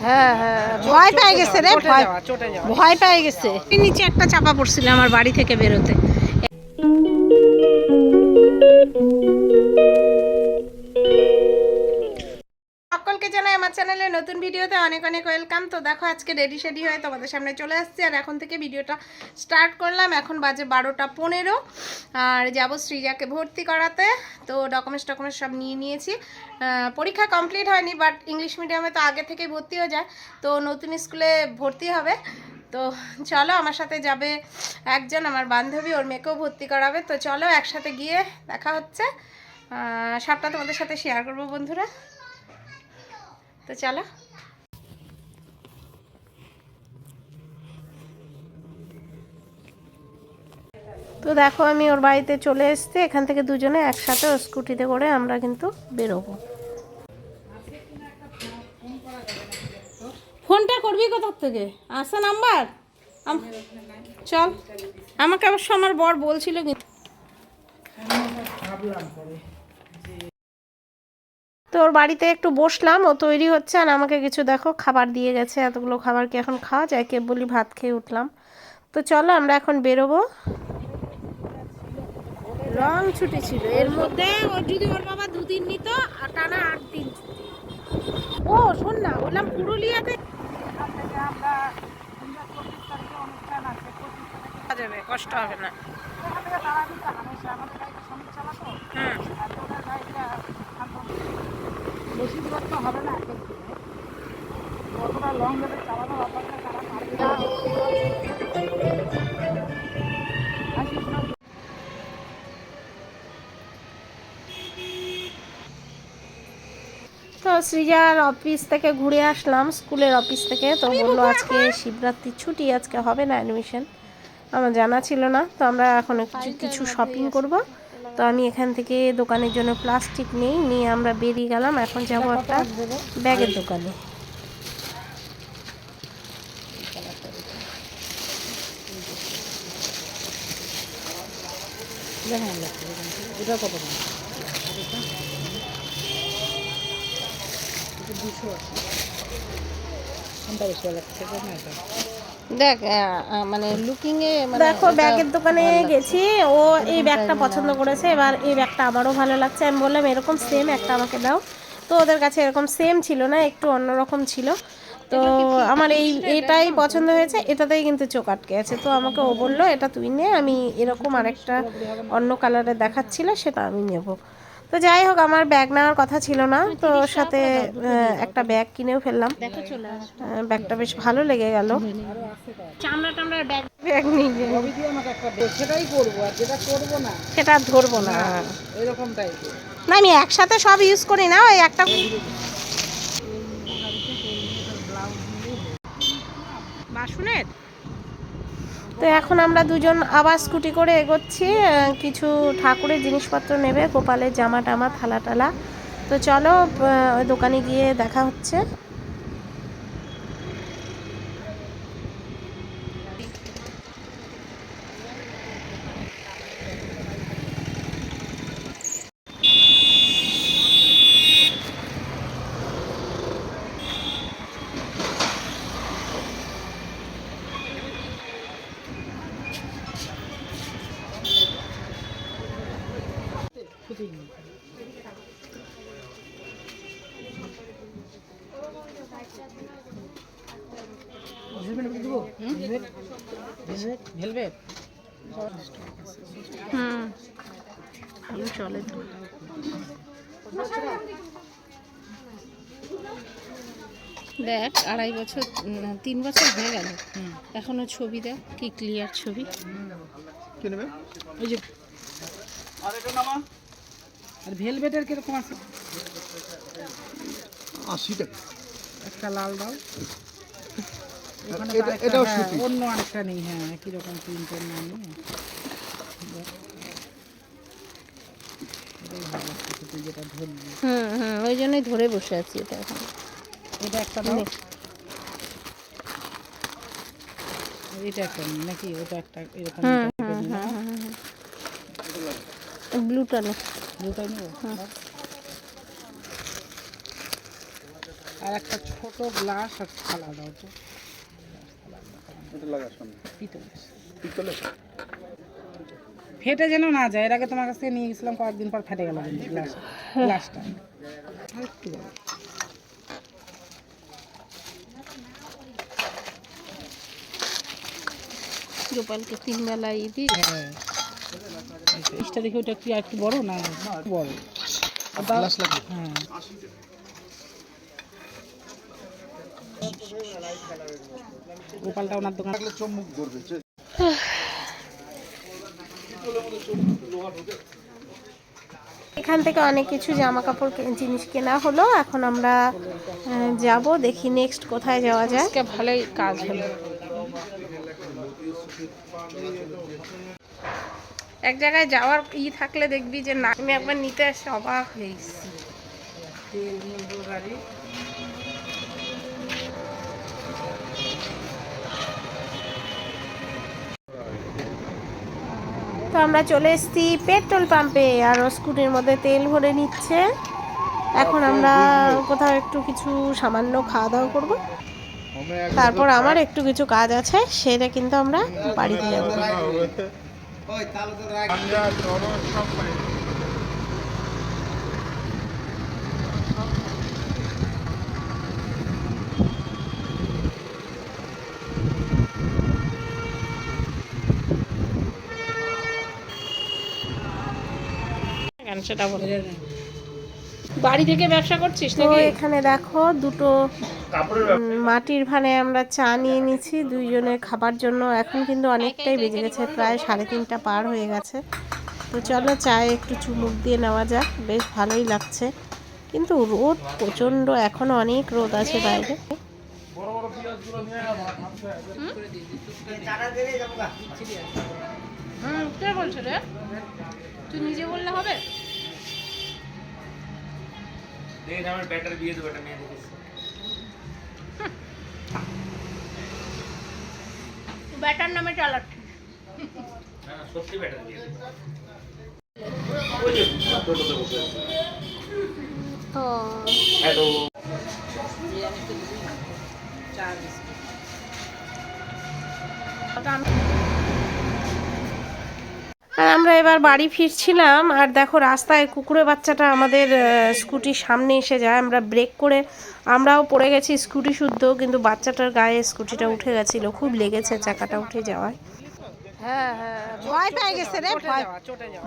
হ্যাঁ হ্যাঁ ভয় পেয়ে গেছে রে ভয়। ভয় পেয়ে গেছে নিচে একটা চাপা পড়ছিল আমার বাড়ি থেকে বেরোতে সকলকে জানাই আমার চ্যানেলে নতুন ভিডিওতে অনেক অনেক ওয়েলকাম। তো দেখো আজকে রেডি শেডি হয়ে তোমাদের সামনে চলে আসছি আর এখন থেকে ভিডিওটা স্টার্ট করলাম। এখন বাজে বারোটা পনেরো আর যাব সৃজাকে ভর্তি করাতে। তো ডকুমেন্টস টকুমেন্টস সব নিয়ে নিয়েছি। পরীক্ষা কমপ্লিট হয়নি বাট ইংলিশ মিডিয়ামে তো আগে থেকেই ভর্তি হয়ে যায়। তো নতুন স্কুলে ভর্তি হবে। তো চলো আমার সাথে যাবে একজন আমার বান্ধবী, ওর মেয়েকেও ভর্তি করাবে। তো চলো একসাথে গিয়ে দেখা হচ্ছে। সবটা তোমাদের সাথে শেয়ার করব বন্ধুরা। তো চলো। তো দেখো আমি ওর বাড়িতে চলে এসেছি, এখান থেকে দুজনে একসাথে ওর স্কুটিতে করে আমরা কিন্তু বেরোবো। ফোনটা করবি কোথার থেকে? আসা নাম্বার? চল। আমাকে অবশ্য আমার বর বলছিল কিন্তু ওর বাড়িতে একটু বসলাম ও তৈরি হচ্ছে আর আমাকে কিছু দেখো খাবার দিয়ে গেছে এতগুলো খাবার কি এখন খাওয়া যায়? কে বলি ভাত খেয়ে উঠলাম। তো চলো আমরা এখন বেরোবো। লং ছুটি ছিল এর মধ্যে ওর যদি ওর বাবা দুদিন নিত আর টানা আট দিন ছুটি। ও শোন না বললাম পুরুলিয়াতে কষ্ট হবে না হুম বেশি দূরত্ব হবে না একের দিনে। অতটা লং রুটে চালানো অভ্যাসটা তারা পারবে না। তো সৃজার অফিস থেকে ঘুরে আসলাম স্কুলের অফিস থেকে। তো বলল আজকে শিবরাত্রির ছুটি আজকে হবে না অ্যাডমিশন আমার জানা ছিল না তো আমরা এখন কিছু কিছু শপিং করব। তো আমি এখান থেকে দোকানের জন্য প্লাস্টিক নেই নিয়ে আমরা বেরিয়ে গেলাম। এখন যাব একটা ব্যাগের দোকানে। দেখেন এটা কত? দেখ মানে লুকিং এ দেখো ব্যাগের দোকানে গেছি ও এই ব্যাগটা পছন্দ করেছে এবার এই ব্যাগটা আমারও ভালো লাগছে। আমি বললাম এরকম সেম একটা আমাকে দাও। তো ওদের কাছে এরকম সেম ছিল না একটু অন্যরকম ছিল। তো আমার এই এটাই পছন্দ হয়েছে এটাতেই কিন্তু চোখ আটকে আছে। তো আমাকে ও বলল এটা তুই নে আমি এরকম আরেকটা অন্য কালারের দেখাচ্ছিল সেটা আমি নেব। তো যাই হোক আমার ব্যাগ নেওয়ার কথা ছিল না তো ওর সাথে একটা ব্যাগ কিনেও ফেললাম। ব্যাগটা বেশ ভালো লেগে গেল। চামড়া ব্যাগ। ব্যাগ নিয়ে। সেটাই করব আর যেটা করব না সেটা আর ধরবো না। এরকম টাইপের না আমি একসাথে সব ইউজ করি না ওই একটা তো এখন আমরা দুজন আবার স্কুটি করে এগোচ্ছি কিছু ঠাকুরের জিনিসপত্র নেবে, গোপালের জামা টামা থালা টালা তো চলো ওই দোকানে গিয়ে দেখা হচ্ছে। হুম ভালো চলে তো দেখ আড়াই বছর তিন বছর হয়ে গেল। এখনও ছবি দেখ কি ক্লিয়ার ছবি। ওই যে আর ভেলভেটের কীরকম আছে? আশি টাকা। একটা লাল দাও ওখানে এটা- তো আরেকটা, এটাও হ্যাঁ, সুতি। অন্য আরেকটা নেই হ্যাঁ একই রকম প্রিন্টের হুম হুম ওই জন্যই ধরে বসে আছি এটা এখন। এটা একটা দাও। আর এটা একটা নাকি ওটা এরকম না? ব্লুটা আর ছোট গ্লাস আর থালা দাও তো। এটা লাগার সামনে। পিতলের পিতলে ফেটে যেন না যায় এর আগে তোমার কাছ থেকে নিয়ে গেছিলাম কয়েকদিন পর ফেটে গেল গ্লাসটা। গোপালকে তিন বেলা ইদি হ্যাঁ। দেখে ওটা কি একটু বড় না বড়? হ্যাঁ। গোপালটা ওনার দোকান লাগলে চমুক ধরবে এখান থেকে অনেক কিছু জামা কাপড় জিনিস কেনা হলো এখন আমরা যাব দেখি নেক্সট কোথায় যাওয়া যায়। ভালোই কাজ হলো। এক জায়গায় যাওয়ার ই থাকলে দেখবি যে না আমি একবার নিতে এসে অবাক হয়ে তো আমরা চলে এসেছি পেট্রোল পাম্পে আর ও স্কুটির মধ্যে তেল ভরে নিচ্ছে। এখন আমরা কোথাও একটু কিছু সামান্য খাওয়া দাওয়া করব তারপর আমার একটু কিছু কাজ আছে সেটা কিন্তু আমরা বাড়িতে যাব। সেটা বলে। বাড়ি থেকে ব্যবসা করছিস তো এখানে দেখো দুটো মাটির ভানে আমরা চা নিয়ে নিচ্ছি দুইজনের খাবার জন্য। এখন কিন্তু অনেকটাই বেজে গেছে প্রায় সাড়ে তিনটা পার হয়ে গেছে। তো চলো চায়ে একটু চুমুক দিয়ে নেওয়া যাক বেশ ভালোই লাগছে। কিন্তু রোদ প্রচণ্ড এখনও অনেক রোদ আছে বাইরে। হুম কে বলছো রে? তুই নিজে বললে হবে? দেখ আমার ব্যাটার বিয়ে দেবো একটা মেয়ে দেখিস ব্যাটার নামে চালাচ্ছি হ্যাঁ সত্যি ব্যাটার বিয়ে দেবো ও হ্যালো চা বিস্কুট আর আমরা এবার বাড়ি ফিরছিলাম আর দেখো রাস্তায় কুকুরের বাচ্চাটা আমাদের স্কুটির সামনে এসে যায়। আমরা ব্রেক করে আমরাও পড়ে গেছি স্কুটি শুদ্ধ কিন্তু বাচ্চাটার গায়ে স্কুটিটা উঠে গেছিল। খুব লেগেছে চাকাটা উঠে যাওয়ায়। হ্যাঁ হ্যাঁ ভয় পেয়ে গেছে রে ভয়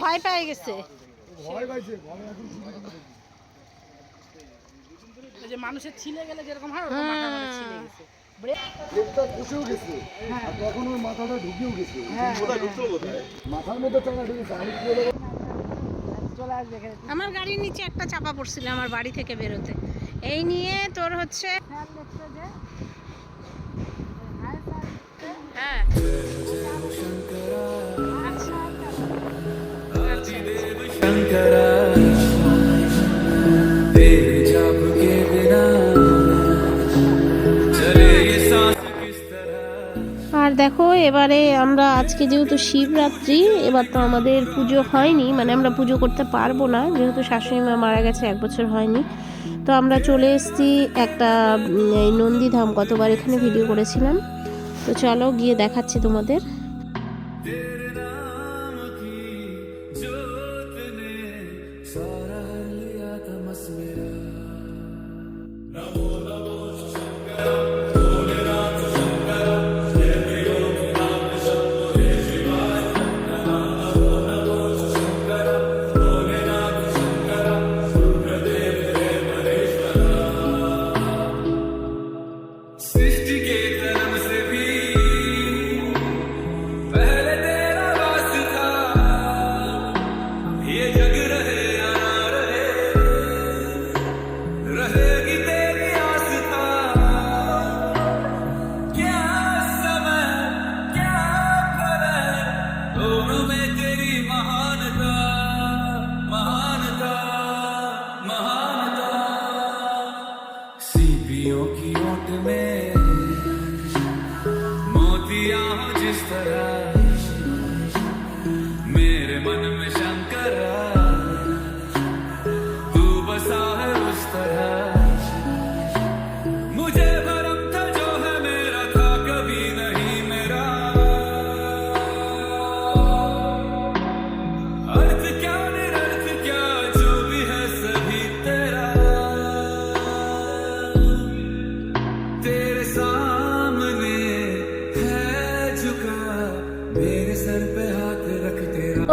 ভয় পেয়ে গেছে। ওই যে মানুষের ছিলে গেলে যেরকম হয় ওরকম ছিলে গেছে। ব্রেক পেটটা গেছে। আর তখন ওর মাথাটা ঢুকেও গেছে। কোথায় ঢুকলো কোথায়? মাথার মধ্যে টাকা ঢুকেছে। আমি কি বলব চলে আসবে এখানে। আমার গাড়ির নিচে একটা চাপা পড়ছিল আমার বাড়ি থেকে বেরোতে। এই নিয়ে তোর হচ্ছে হ্যাঁ तेरे দেখো, এবারে আমরা আজকে যেহেতু শিবরাত্রি, এবার তো আমাদের পুজো হয়নি মানে আমরা পুজো করতে পারব না, যেহেতু শাশুড়ি মা মারা গেছে, এক বছর হয়নি। তো আমরা চলে এসেছি একটা এই নন্দীধাম কতবার এখানে ভিডিও করেছিলাম। তো চলো গিয়ে দেখাচ্ছি তোমাদের। जिस तरह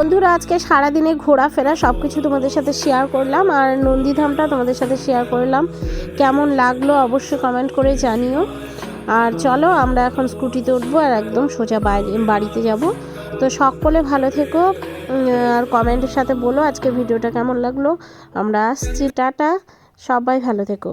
বন্ধুরা, আজকে সারাদিনে ঘোরাফেরা সব কিছু তোমাদের সাথে শেয়ার করলাম আর নন্দীধামটা তোমাদের সাথে শেয়ার করলাম। কেমন লাগল অবশ্যই কমেন্ট করে জানিও। আর চলো, আমরা এখন স্কুটিতে উঠবো আর একদম সোজা বাড়ি, বাড়িতে যাব। তো সকলে ভালো থেকো আর কমেন্টের সাথে বলো আজকে ভিডিওটা কেমন লাগল। আমরা আসছি, টাটা। সবাই ভালো থেকো।